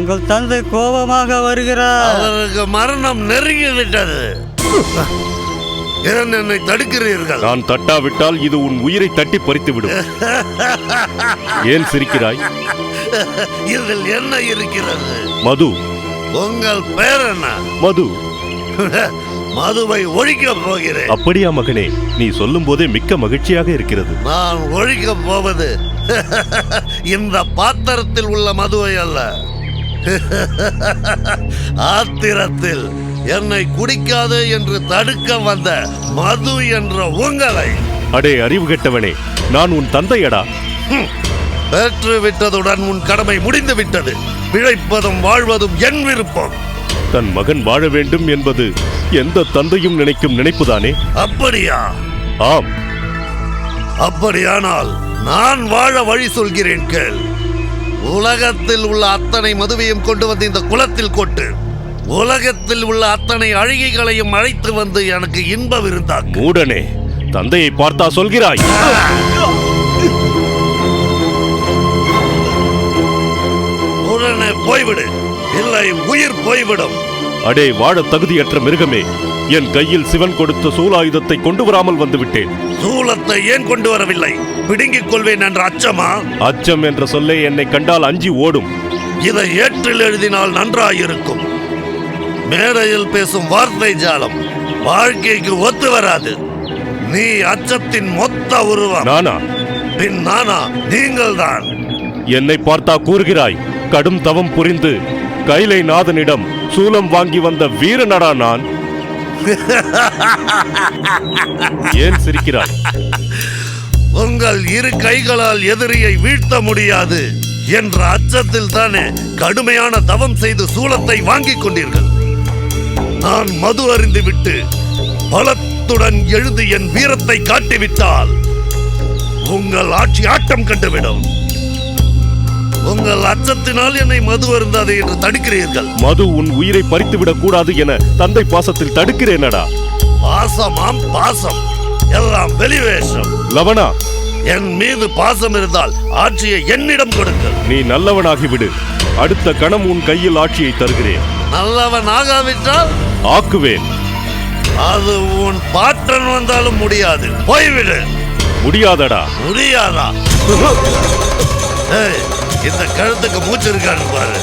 உங்கள் தந்தை கோபமாக வருகிறார். அவருக்கு மரணம் நெருங்கி விட்டது ஏன் என்னை தடுக்கிறீர்கள். நான் தட்டாவிட்டால் இது உன் உயிரை தட்டி பறித்து விடும் ஏன் சிரிக்கிறாய்? இதில் என்ன இருக்கிறது? மது. உங்கள் பேர் என்ன? மது. மதுவை ஒழிக்கப் போகிறேன். அப்படியா மகனே நீ சொல்லும் போதே மிக்க மகிழ்ச்சியாக இருக்கிறது. நான் ஒழிக்கப் போவது இந்த பாத்திரத்தில் உள்ள மதுவை அல்ல. ஆத்திரத்தில் என்னை குடிக்காது என்று தடுக்க வந்த மது என்ற உங்களை. அடே அறிவு கெட்டவனே நான் உன் தந்தையடா. பெற்று விட்டதுடன் உன் கடமை முடிந்து விட்டது பிழைப்பதும் வாழ்வதும் என் விருப்பம். தன் மகன் வாழ வேண்டும் என்பது எந்த தந்தையும் நினைக்கும் நினைப்புதானே? அப்படியா? ஆம். அப்படியானால் நான் வாழ வழி சொல்கிறேன் கேள். உலகத்தில் உள்ள அத்தனை மதுவையும் கொண்டு வந்து இந்த குளத்தில் கொட்டு. உலகத்தில் உள்ள அத்தனை அழுகைகளையும் அழைத்து வந்து எனக்கு இன்ப விருந்தாக்கு மூடனே தந்தையை பார்த்தா சொல்கிறாய். உடனே போய்விடு. இல்லை உயிர் போய்விடும். அடே வாழ தகுதியற்ற மிருகமே என் கையில் சிவன் கொடுத்த சூலாயுதத்தை கொண்டு வராமல் வந்துவிட்டேன். சூலத்தை ஏன் கொண்டு வரவில்லை? பிடுங்கிக் கொள்வேன் என்ற அச்சமா? அச்சம் என்ற சொல்லே என்னை கண்டால் அஞ்சி ஓடும். இதை ஏற்றில் எழுதினால் நன்றாயிருக்கும். மேடையில் பேசும் வார்த்தை ஜாலம் வாழ்க்கைக்கு ஒத்து வராது. நீ அச்சத்தின் மொத்த உருவம். நானா? பின் நானா? நீங்கள்தான். என்னை பார்த்தா கூறுகிறாய் கடும் தவம் புரிந்து கைலை நாதனிடம் சூலம் வாங்கி வந்த வீரனடா நான். ஏன் சிரிக்கிறாய்? உங்கள் இரு கைகளால் எதிரியை வீழ்த்த முடியாது என்ற அச்சத்தில் தானே கடுமையான தவம் செய்து சூலத்தை வாங்கிக் கொண்டீர்கள். நான் மது அறிந்து விட்டு பலத்துடன் எழுதி என் வீரத்தை காட்டிவிட்டால் உங்கள் ஆட்சி ஆட்டம் கண்டுவிடும். உங்கள் அச்சத்தினால் என்னை மது அருந்தாது என்று தடுக்கிறீர்கள். மது உன் உயிரை பறித்துவிடக் கூடாது என தந்தை பாசத்தில் தடுக்கிறேனடா. பாசமாம் பாசம். எல்லாம் வெளிவேஷம். லவணா என் மீது பாசம் இருந்தால் ஆட்சியை என்னிடம் கொடுங்கள். நீ நல்லவனாகிவிடு. அடுத்த கணம் உன் கையில் ஆட்சியை தருகிறேன். நல்லவன் ஆகாவிட்டால்? ஆக்குவேன். அது உன் பாட்டன் வந்தாலும் முடியாது. போய்விடு. முடியாதடா. முடியாதா? ஏய், இந்த கழுத்துக்கு மூச்சு இருக்கான்னு பாரு.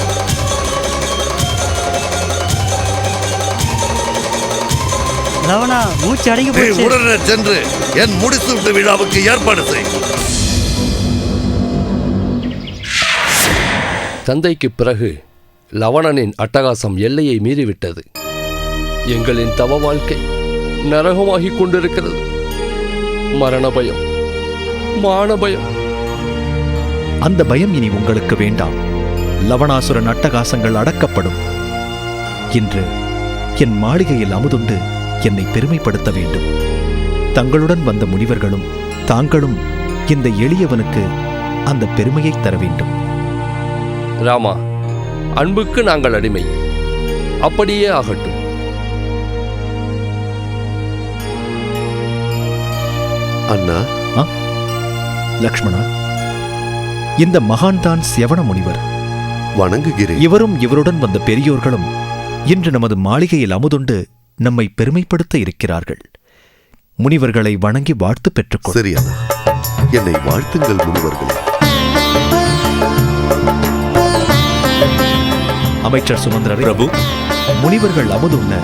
லவணா மூச்சு அடங்கி போச்சு. உடனே சென்று என் முடிசூட்டு விழாவுக்கு ஏற்பாடு செய். தந்தைக்கு பிறகு லவணனின் அட்டகாசம் எல்லையை மீறிவிட்டது. எங்களின் தவ வாழ்க்கை நரகமாகிக் கொண்டிருக்கிறது. மரண பயம் மான பயம் அந்த பயம் இனி உங்களுக்கு வேண்டாம். லவணாசுரன் அட்டகாசங்கள் அடக்கப்படும். இன்று என் மாளிகையில் அமுதுண்டு என்னை பெருமைப்படுத்த வேண்டும். தங்களுடன் வந்த முனிவர்களும் தாங்களும் இந்த எளியவனுக்கு அந்த பெருமையை தர வேண்டும். ராமா அன்புக்கு நாங்கள் அடிமை. அப்படியே ஆகட்டும். அண்ணா. லக்ஷ்மணா? இந்த மகான்தான் சியவன முனிவர். வணங்குகிறேன். இவரும் இவருடன் வந்த பெரியோர்களும் இன்று நமது மாளிகையில் அமுதுண்டு நம்மை பெருமைப்படுத்த இருக்கிறார்கள். முனிவர்களை வணங்கி வாழ்த்து பெற்றுக்கொள். சரி அண்ணா. என்னை வாழ்த்துங்கள் முனிவர்களே. அமைச்சர் சுமந்திரரை பிரபு. முனிவர்கள் அமுதுண்ண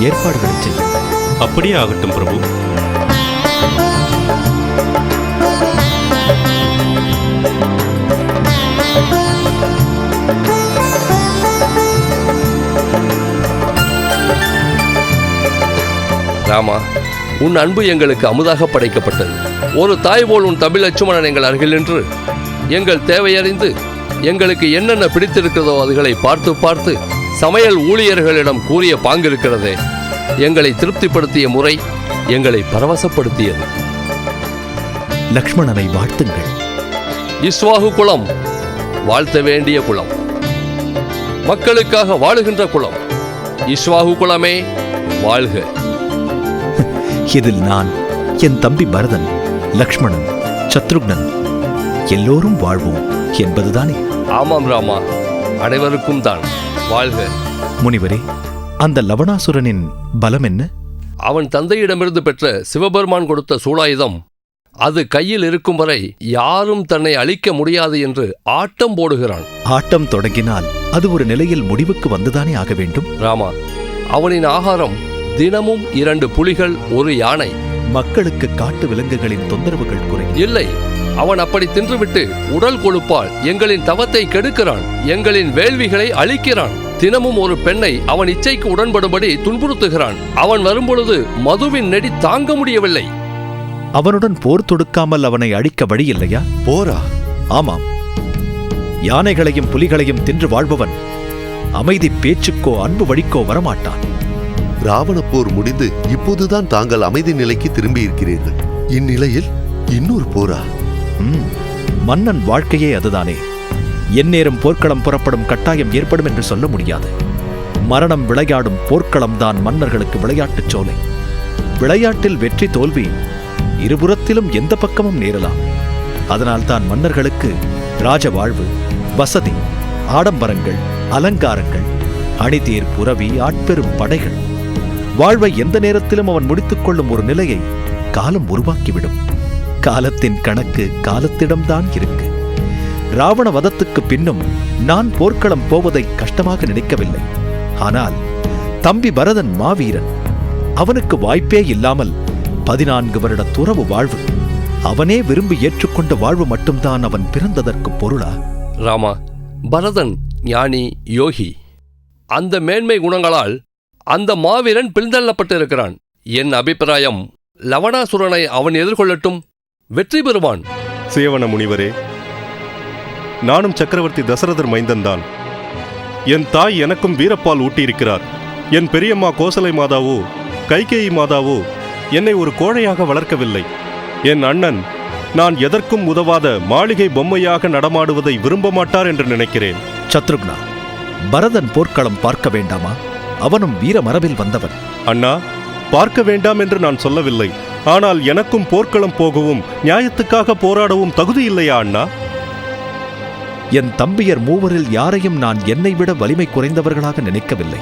ஏற்பாடுகளை செய்யும் அப்படியே ஆகட்டும் பிரபு. ராமா உன் அன்பு எங்களுக்கு அமுதாக படைக்கப்பட்டது. ஒரு தாய் போல் உன் தமிழ் லட்சுமணன் எங்கள் அருகில் நின்று எங்கள் தேவையறிந்து எங்களுக்கு என்னென்ன பிடித்திருக்கிறதோ அதுகளை பார்த்து பார்த்து சமையல் ஊழியர்களிடம் கூறிய பாங்கிருக்கிறதே எங்களை திருப்திப்படுத்திய முறை எங்களை பரவசப்படுத்தியது. லக்ஷ்மணனை வாழ்த்துங்கள். இஸ்வாகு குலம் வாழ்த்த வேண்டிய குலம். மக்களுக்காக வாழுகின்ற குலம் இஸ்வாகு குலமே வாழ்க. இதில் நான் என் தம்பி பரதன் லக்ஷ்மணன் சத்ருக்னன் எல்லோரும் வாழ்வோம் என்பதுதானே? ஆமாம் ராமா அனைவருக்கும் தான். வாழ்க. முனிவரே அந்த லவணாசுரனின் பலம் என்ன? அவன் தந்தையிடமிருந்து பெற்ற சிவபெருமான் கொடுத்த சூலாயுதம் அது கையில் இருக்கும் வரை யாரும் தன்னை அழிக்க முடியாது என்று ஆட்டம் போடுகிறான். ஆட்டம் தொடங்கினால் அது ஒரு நிலையில் முடிவுக்கு வந்துதானே ஆக வேண்டும்? ராமா அவனின் ஆகாரம் தினமும் இரண்டு புலிகள் ஒரு யானை. மக்களுக்கு காட்டு விலங்குகளின் தொந்தரவுகள் குறையும். இல்லை அவன் அப்படி தின்றுவிட்டு உடல் கொழுப்பால் எங்களின் தவத்தை கெடுக்கிறான் எங்களின் வேள்விகளை அழிக்கிறான். தினமும் ஒரு பெண்ணை அவன் இச்சைக்கு உடன்படும்படி துன்புறுத்துகிறான். அவன் வரும்பொழுது மதுவின் நெடி தாங்க முடியவில்லை. அவனுடன் போர் தொடுக்காமல் அவனை அழிக்க வழி இல்லையா போரா? ஆமாம். யானைகளையும் புலிகளையும் தின்று வாழ்பவன் அமைதி பேச்சுக்கோ அன்பு வழிக்கோ வரமாட்டான். ராவண போர் முடிந்து இப்போதுதான் தாங்கள் அமைதி நிலைக்கு திரும்பி இருக்கிறீர்கள் இந்நிலையில் இன்னொரு போரா? மன்னன் வாழ்க்கையே அதுதானே. எந்நேரம் போர்க்களம் புறப்படும் கட்டாயம் ஏற்படும் என்று சொல்ல முடியாது. மரணம் விளையாடும் போர்க்களம் தான் மன்னர்களுக்கு விளையாட்டுச் சோலை. விளையாட்டில் வெற்றி தோல்வி இருபுறத்திலும் எந்த பக்கமும் நேரலாம். அதனால்தான் மன்னர்களுக்கு ராஜ வாழ்வு வசதி ஆடம்பரங்கள் அலங்காரங்கள் அணிதேர் புரவி ஆட்பெரும் படைகள் வாழ்வை எந்த நேரத்திலும் அவன் முடித்துக் கொள்ளும் ஒரு நிலையை காலம் உருவாக்கிவிடும். காலத்தின் கணக்கு காலத்திடம்தான் இருக்கு. ராவண வதத்துக்கு பின்னும் நான் போர்க்களம் போவதை கஷ்டமாக நினைக்கவில்லை. ஆனால் தம்பி பரதன் மாவீரன் அவனுக்கு வாய்ப்பே இல்லாமல் பதினான்கு வருட துறவு வாழ்வு அவனே விரும்பி ஏற்றுக்கொண்ட வாழ்வு மட்டும்தான் அவன் பிறந்ததற்கு பொருளா? ராமா பரதன் ஞானி யோகி அந்த மேன்மை குணங்களால் அந்த மாவீரன் பின்தள்ளப்பட்டிருக்கிறான். என் அபிப்பிராயம் லவணாசுரனை அவன் எதிர்கொள்ளட்டும் வெற்றி பெறுவான். சேவன முனிவரே நானும் சக்கரவர்த்தி தசரதர் மைந்தன்தான். என் தாய் எனக்கும் வீரப்பால் ஊட்டியிருக்கிறார். என் பெரியம்மா கோசலை மாதாவோ கைகேயி மாதாவோ என்னை ஒரு கோழையாக வளர்க்கவில்லை. என் அண்ணன் நான் எதற்கும் உதவாத மாளிகை பொம்மையாக நடமாடுவதை விரும்ப மாட்டார் என்று நினைக்கிறேன். சத்ருக்னா பரதன் போர்க்களம் பார்க்க வேண்டாமா? அவனும் வீர மரபில் வந்தவன். அண்ணா பார்க்க வேண்டாம் என்று நான் சொல்லவில்லை. ஆனால் எனக்கும் போர்க்களம் போகவும் நியாயத்துக்காக போராடவும் தகுதி இல்லையா அண்ணா? என் தம்பியர் மூவரில் யாரையும் நான் என்னை விட வலிமை குறைந்தவர்களாக நினைக்கவில்லை.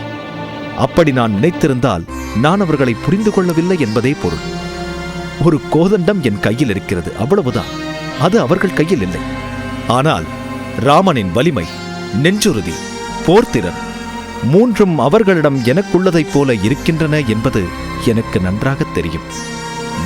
அப்படி நான் நினைத்திருந்தால் நான் அவர்களை புரிந்து கொள்ளவில்லை என்பதே பொருள். ஒரு கோதண்டம் என் கையில் இருக்கிறது அவ்வளவுதான். அது அவர்கள் கையில் இல்லை. ஆனால் ராமனின் வலிமை நெஞ்சுறுதி போர்த்திறன் மூன்றும் அவர்களிடம் எனக்குள்ளதைப் போல இருக்கின்றன என்பது எனக்கு நன்றாகத் தெரியும்.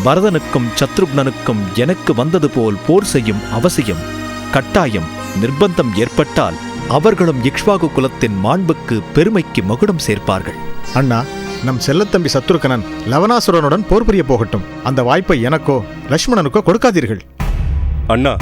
பரதனுக்கும் சத்ருக்னனுக்கும் எனக்கு வந்தது போல் போர் செய்யும் அவசியம் கட்டாயம் நிர்பந்தம் ஏற்பட்டால் அவர்களும் இக்ஷ்வாகு குலத்தின் மாண்புக்கு பெருமைக்கு மகுடம் சேர்ப்பார்கள். அண்ணா நம் செல்லத்தம்பி சத்துருக்கனன் லவனாசுரனுடன் போர் புரிய போகட்டும். அந்த வாய்ப்பை எனக்கோ லட்சுமணனுக்கோ கொடுக்காதீர்கள். அண்ணா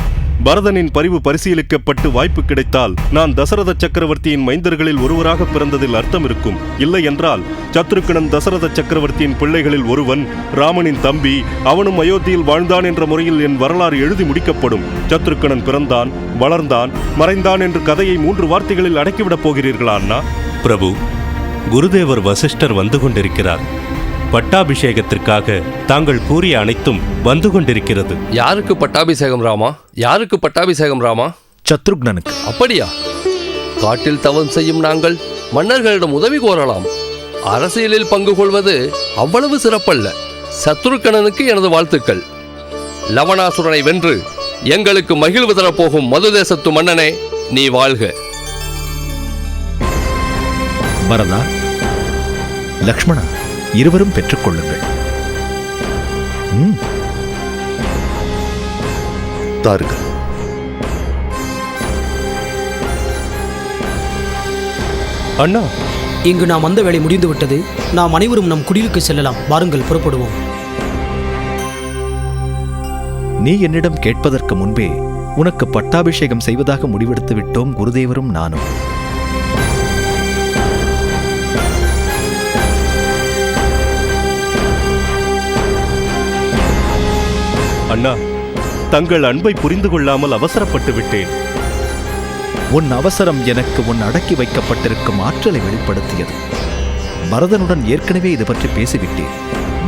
பரதனின் பரிவு பரிசீலிக்கப்பட்டு வாய்ப்பு கிடைத்தால் நான் தசரத சக்கரவர்த்தியின் மைந்தர்களில் ஒருவராக பிறந்ததில் அர்த்தம் இருக்கும். இல்லை என்றால் சத்ருக்கணன் தசரத சக்கரவர்த்தியின் பிள்ளைகளில் ஒருவன் ராமனின் தம்பி அவனும் அயோத்தியில் வாழ்ந்தான் என்ற முறையில் என் வரலாறு எழுதி முடிக்கப்படும். சத்ருக்கணன் பிறந்தான் வளர்ந்தான் மறைந்தான் என்று கதையை மூன்று வார்த்தைகளில் அடக்கிவிடப் போகிறீர்களா அண்ணா? பிரபு குருதேவர் வசிஷ்டர் வந்து கொண்டிருக்கிறார். பட்டாபிஷேகத்திற்காக தாங்கள் கூறிய அனைத்தும் வந்து கொண்டிருக்கிறது. யாருக்கு பட்டாபிஷேகம் ராமா? யாருக்கு பட்டாபிஷேகம் ராமா? சத்ருக்னனுக்கு. அப்படியா? காட்டில் தவம் செய்யும் நாங்கள் மன்னர்களிடம் உதவி கோரலாம். அரசியலில் பங்கு கொள்வது அவ்வளவு சிறப்பல்ல. சத்ருக்கணனுக்கு எனது வாழ்த்துக்கள். லவணாசுரனை வென்று எங்களுக்கு மகிழ்வு தரப்போகும் மதுதேசத்து மன்னனே நீ வாழ்க. பரதா லக்ஷ்மணா? இருவரும் பெற்றுக்கொள்ளுங்கள். தாருங்கள். அண்ணா. இங்கு நாம் வந்த வேலை முடிந்துவிட்டது. நாம் அனைவரும் நம் குடிலுக்கு செல்லலாம். வாருங்கள் புறப்படுவோம். நீ என்னிடம் கேட்பதற்கு முன்பே உனக்கு பட்டாபிஷேகம் செய்வதாக முடிவெடுத்து விட்டோம் குருதேவரும் நானும். அண்ணா தங்கள் அன்பை புரிந்து கொள்ளாமல் அவசரப்பட்டு விட்டேன். உன் அவசரம் எனக்கு உன் அடக்கி வைக்கப்பட்டிருக்கும் ஆற்றலை வெளிப்படுத்தியது. பரதனுடன் ஏற்கனவே இது பற்றி பேசிவிட்டேன்.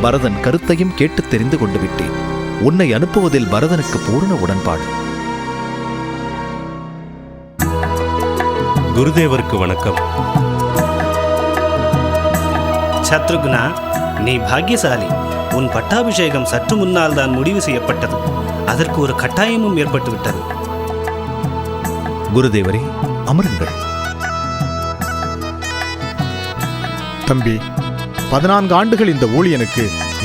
பரதன் கருத்தையும் கேட்டு தெரிந்து கொண்டு விட்டேன். உன்னை அனுப்புவதில் பரதனுக்கு பூரண உடன்பாடு. குருதேவருக்கு வணக்கம். சத்ருக்னா நீ பாக்கியசாலி. உன் பட்டாபிஷேகம் சற்று முன்னால் தான் முடிவு செய்யப்பட்டது. அதற்கு ஒரு கட்டாயமும் ஏற்பட்டு விட்டது குருதேவரே அமருங்கள். தம்பி பதினான்கு ஆண்டுகள் இந்த ஊழியனுக்கு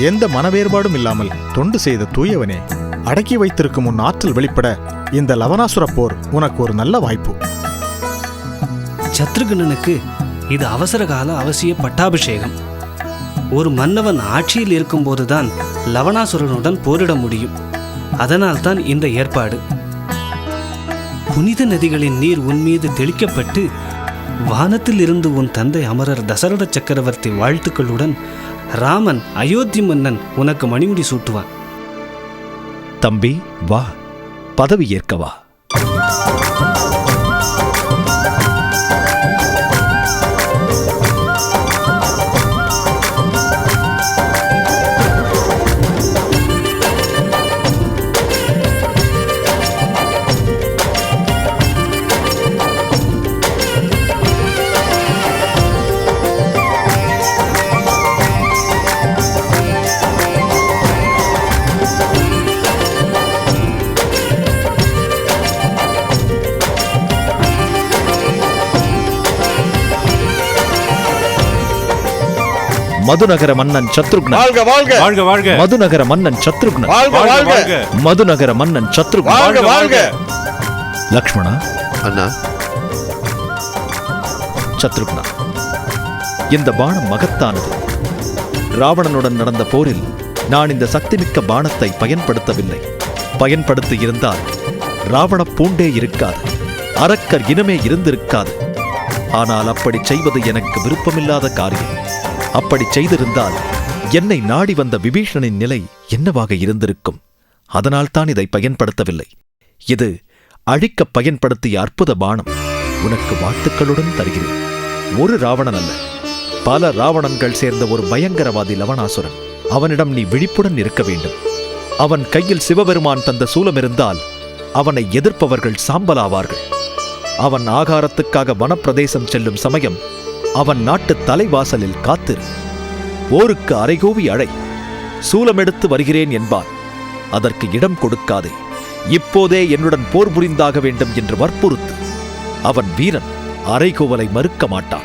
எந்த மனவேறுபாடும் இல்லாமல் தொண்டு செய்த தூயவனே அடக்கி வைத்திருக்கும் உன் ஆற்றல் வெளிப்பட இந்த லவனாசுர போர் உனக்கு ஒரு நல்ல வாய்ப்பு. சத்ருகனனுக்கு இது அவசர கால அவசிய பட்டாபிஷேகம். ஒரு மன்னவன் ஆட்சியில் இருக்கும்போதுதான் லவணாசுரனுடன் போரிட முடியும். அதனால்தான் இந்த ஏற்பாடு. புனித நதிகளின் நீர் உன் மீது தெளிக்கப்பட்டு வானத்தில் இருந்து உன் தந்தை அமரர் தசரத சக்கரவர்த்தி வாழ்த்துக்களுடன் ராமன் அயோத்தி மன்னன் உனக்கு மணிமுடி சூட்டுவான். தம்பி வா. பதவி ஏற்க வா. மதுநகர மன்னன் சத்ருக்ன வாழ்க வாழ்க. வாழ்க வாழ்க. மதுநகர மன்னன் சத்ருக்ன வாழ்க வாழ்க வாழ்க. வாழ்க. மதுநகர மன்னன் சத்ருக்ன வாழ்க வாழ்க லக்ஷ்மணா? அண்ணா. சத்ருக்னா. இந்த பானம் மகத்தானது. ராவணனுடன் நடந்த போரில் நான் இந்த சக்திமிக்க பானத்தை பயன்படுத்தவில்லை. பயன்படுத்தி இருந்தால் ராவண பூண்டே இருக்காது. அரக்கர் இனமே இருந்திருக்காது. ஆனால் அப்படி செய்வது எனக்கு விருப்பமில்லாத காரியம். அப்படி செய்திருந்தால் என்னை நாடி வந்த விபீஷணனின் நிலை என்னவாக இருந்திருக்கும்? அதனால்தான் இதை பயன்படுத்தவில்லை. இது அழிக்க பயன்படுத்திய அற்புத பானம் உனக்கு வாழ்த்துக்களுடன் தருகிறேன். ஒரு ராவணன் அல்ல பல ராவணன்கள் சேர்ந்த ஒரு பயங்கரவாதி லவணாசுரன். அவனிடம் நீ விழிப்புடன் இருக்க வேண்டும். அவன் கையில் சிவபெருமான் தந்த சூலம் இருந்தால் அவனை எதிர்ப்பவர்கள் சாம்பலாவார்கள். அவன் ஆகாரத்துக்காக வனப்பிரதேசம் செல்லும் சமயம் அவன் நாட்டு தலைவாசலில் காத்திரு. போருக்கு அரைகோவி அழை. சூலமெடுத்து வருகிறேன் என்பான். அதற்கு இடம் கொடுக்காதே. இப்போதே என்னுடன் போர் புரிந்தாக வேண்டும் என்று வற்புறுத்து. அவன் வீரன் அரைகோவலை மறுக்க மாட்டான்.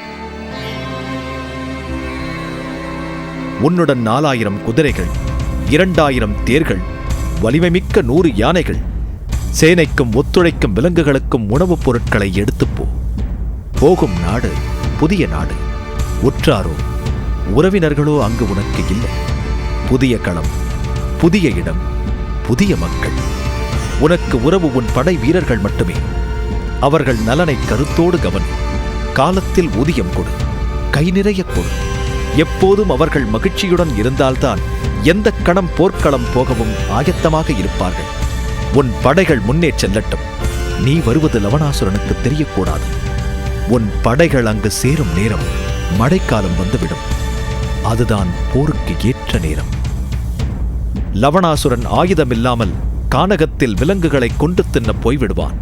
உன்னுடன் நாலாயிரம் குதிரைகள் இரண்டாயிரம் தேர்கள் வலிமைமிக்க நூறு யானைகள் சேனைக்கும் ஒத்துழைக்கும் விலங்குகளுக்கும் உணவுப் பொருட்களை எடுத்துப் போ. போகும் நாடு புதிய நாடு. உற்றாரோ உறவினர்களோ அங்கு உனக்கு இல்லை. புதிய களம் புதிய இடம் புதிய மக்கள். உனக்கு உறவு உன் படை வீரர்கள் மட்டுமே. அவர்கள் நலனை கருத்தோடு கவனி. காலத்தில் ஊதியம் கொடு கை நிறைய கொடு. எப்போதும் அவர்கள் மகிழ்ச்சியுடன் இருந்தால்தான் எந்த கணம் போர்க்களம் போகவும் ஆயத்தமாக இருப்பார்கள். உன் படைகள் முன்னே செல்லட்டும். நீ வருவது லவணாசுரனுக்கு தெரியக்கூடாது. உன் படைகள் அங்கு சேரும் நேரம் மழைக்காலம் வந்துவிடும். அதுதான் போருக்கு ஏற்ற நேரம். லவணாசுரன் ஆயுதமில்லாமல் கானகத்தில் விலங்குகளை கொண்டு தின்ன போய்விடுவான்.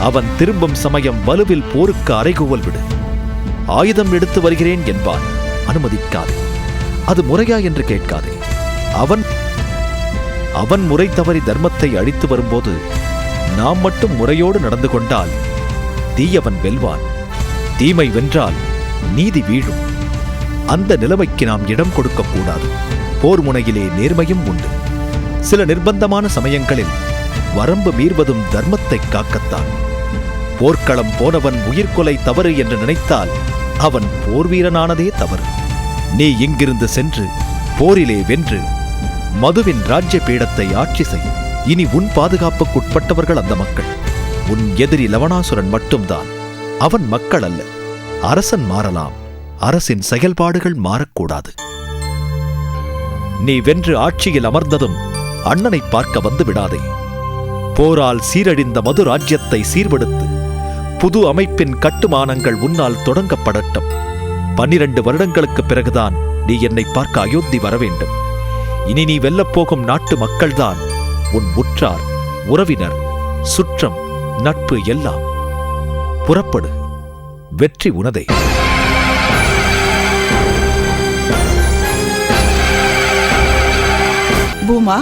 அவன் திரும்பும் சமயம் வலுவில் போருக்கு அறைகூவல் விடு. ஆயுதம் எடுத்து வருகிறேன் என்பான். அனுமதிக்காதே. அது முறையா என்று கேட்காதே. அவன் அவன் முறை தவறி தர்மத்தை அழித்து வரும்போது நாம் மட்டும் முறையோடு நடந்து கொண்டால் தீயவன் வெல்வான். தீமை வென்றால் நீதி வீழும். அந்த நிலைமைக்கு நாம் இடம் கொடுக்கக்கூடாது. போர் முனையிலே நேர்மையும் உண்டு. சில நிர்பந்தமான சமயங்களில் வரம்பு மீறுவதும் தர்மத்தை காக்கத்தான். போர்க்களம் போனவன் உயிர்கொலை தவறு என்று நினைத்தால் அவன் போர் வீரனானதே தவறு. நீ இங்கிருந்து சென்று போரிலே வென்று மதுவின் ராஜ்ய பீடத்தை ஆட்சி செய். இனி உன் பாதுகாப்புக்குட்பட்டவர்கள் அந்த மக்கள். உன் எதிரி லவணாசுரன் மட்டும்தான். அவன் மக்கள் அல்ல அரசன் மாறலாம். அரசின் செயல்பாடுகள் மாறக்கூடாது. நீ வென்று ஆட்சியில் அமர்ந்ததும் அண்ணனை பார்க்க வந்து விடாதே. போரால் சீரழிந்த மது ராஜ்யத்தை சீர்படுத்து புது அமைப்பின் கட்டுமானங்கள் உன்னால் தொடங்கப்படட்டும். பன்னிரண்டு வருடங்களுக்குப் பிறகுதான் நீ என்னை பார்க்க அயோத்தி வர வேண்டும் இனி நீ வெல்லப்போகும் நாட்டு மக்கள்தான் உன் உற்றார் உறவினர் சுற்றம் நட்பு எல்லாம். புறப்படு. வெற்றி உனதே. பூமா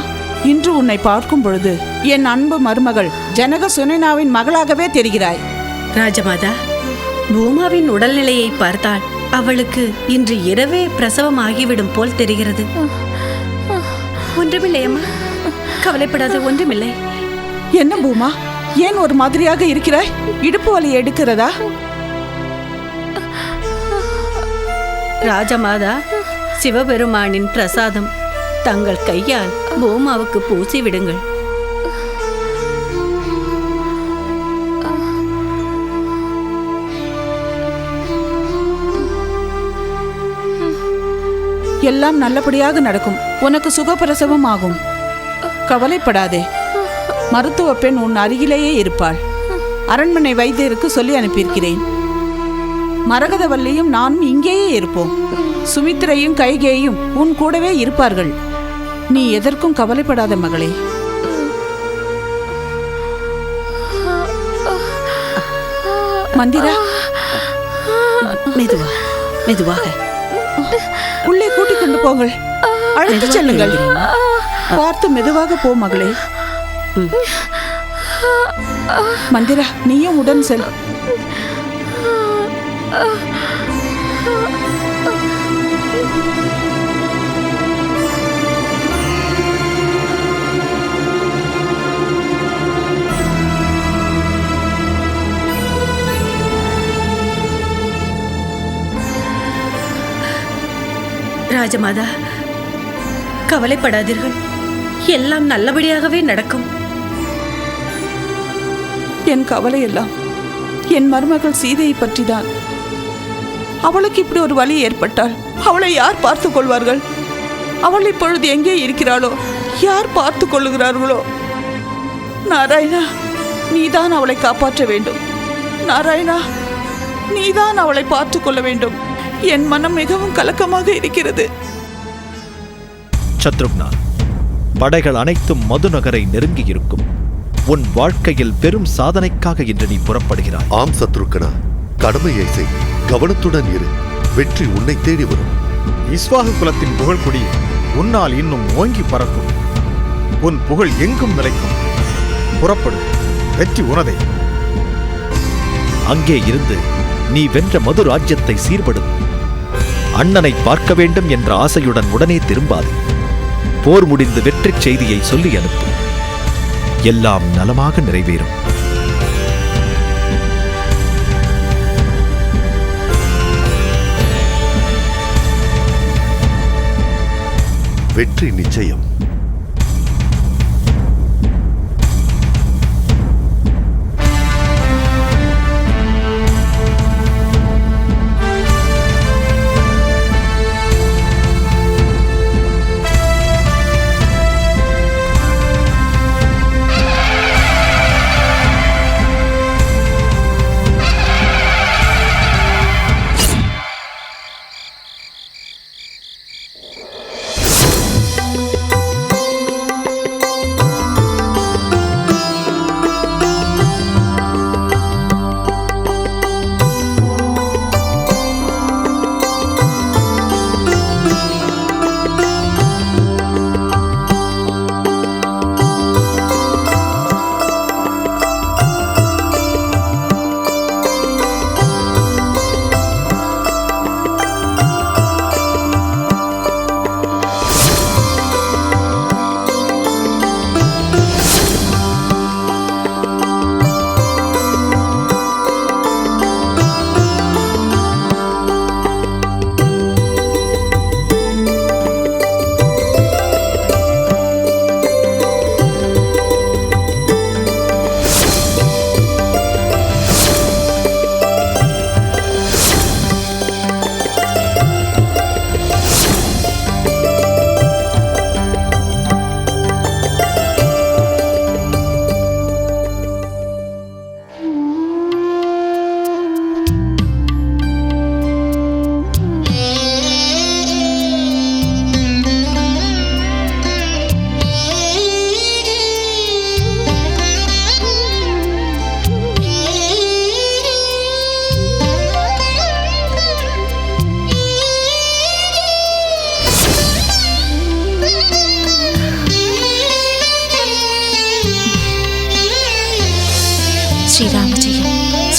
இன்று உன்னை பார்க்கும் பொழுது என் அன்பு மருமகள் ஜனக சுனைனாவின் மகளாகவே தெரிகிறாய். ராஜமாதா பூமாவின் உடல்நிலையை பார்த்தால் அவளுக்கு இன்று இரவே பிரசவம் ஆகிவிடும் போல் தெரிகிறது. ஒன்றுமில்லை அம்மா கவலைப்படாத ஒன்றுமில்லை. என்ன பூமா? ஏன் ஒரு மாதிரியாக இருக்கிறாய்? இடுப்பு வலி எடுக்கிறதா? ராஜமாதா சிவபெருமானின் பிரசாதம். தங்கள் கையால் பூமாவுக்கு பூசி விடுங்கள். எல்லாம் நல்லபடியாக நடக்கும். உனக்கு சுகப்பிரசவம் ஆகும். கவலைப்படாதே. மருத்துவ பெண் உன் அருகிலேயே இருப்பாள். அரண்மனை வைத்தியருக்கு சொல்லி அனுப்பியிருக்கிறேன். மரகதவல்லியும் நானும் இங்கேயே இருப்போம். சுமித்ரையும் கைகேயும் உன் கூடவே இருப்பார்கள். நீ எதற்கும் கவலைப்படாத மகளே. மந்திரா மெதுவா மெதுவாக. உள்ளே கூட்டிக் கொண்டு போங்கள். அழைத்து செல்லுங்கள். பார்த்து மெதுவாக போ மகளே. மந்திரா நீயும் உடன் செல். ராஜமாதா கவலைப்படாதீர்கள். எல்லாம் நல்லபடியாகவே நடக்கும். என் கவலை எல்லாம் என் மருமகள் சீதையை பற்றிதான். அவளுக்கு இப்படி ஒரு வழி ஏற்பட்டால் அவளை யார் பார்த்துக் கொள்வார்கள்? அவள் இப்பொழுது எங்கே இருக்கிறாளோ யார் பார்த்து கொள்ளுகிறார்களோ? நாராயணா நீதான் அவளை காப்பாற்ற வேண்டும். நாராயணா நீதான் அவளை பார்த்துக் கொள்ள வேண்டும். என் மனம் மிகவும் கலக்கமாக இருக்கிறது. சத்ருக்னா படைகள் அனைத்தும் மதுநகரை நெருங்கியிருக்கும். உன் வாழ்க்கையில் பெரும் சாதனைக்காக இன்று நீ புறப்படுகிறாய். ஆம் சத்ருக்கனா கடமையை செய் கவனத்துடன் இரு வெற்றி உன்னை தேடி வரும். இஸ்வாகு குலத்தின் புகழ்குடி உன்னால் இன்னும் ஓங்கி பறக்கும். உன் புகழ் எங்கும் நிலைக்கும். புறப்படு வெற்றி உனதே. அங்கே இருந்து நீ வென்ற மது ராஜ்யத்தை சீர்படுத்து அண்ணனை பார்க்க வேண்டும் என்ற ஆசையுடன் உடனே திரும்பாது. போர் முடிந்து வெற்றிச் செய்தியை சொல்லி அனுப்பு. எல்லாம் நலமாக நிறைவேறும். வெற்றி நிச்சயம்.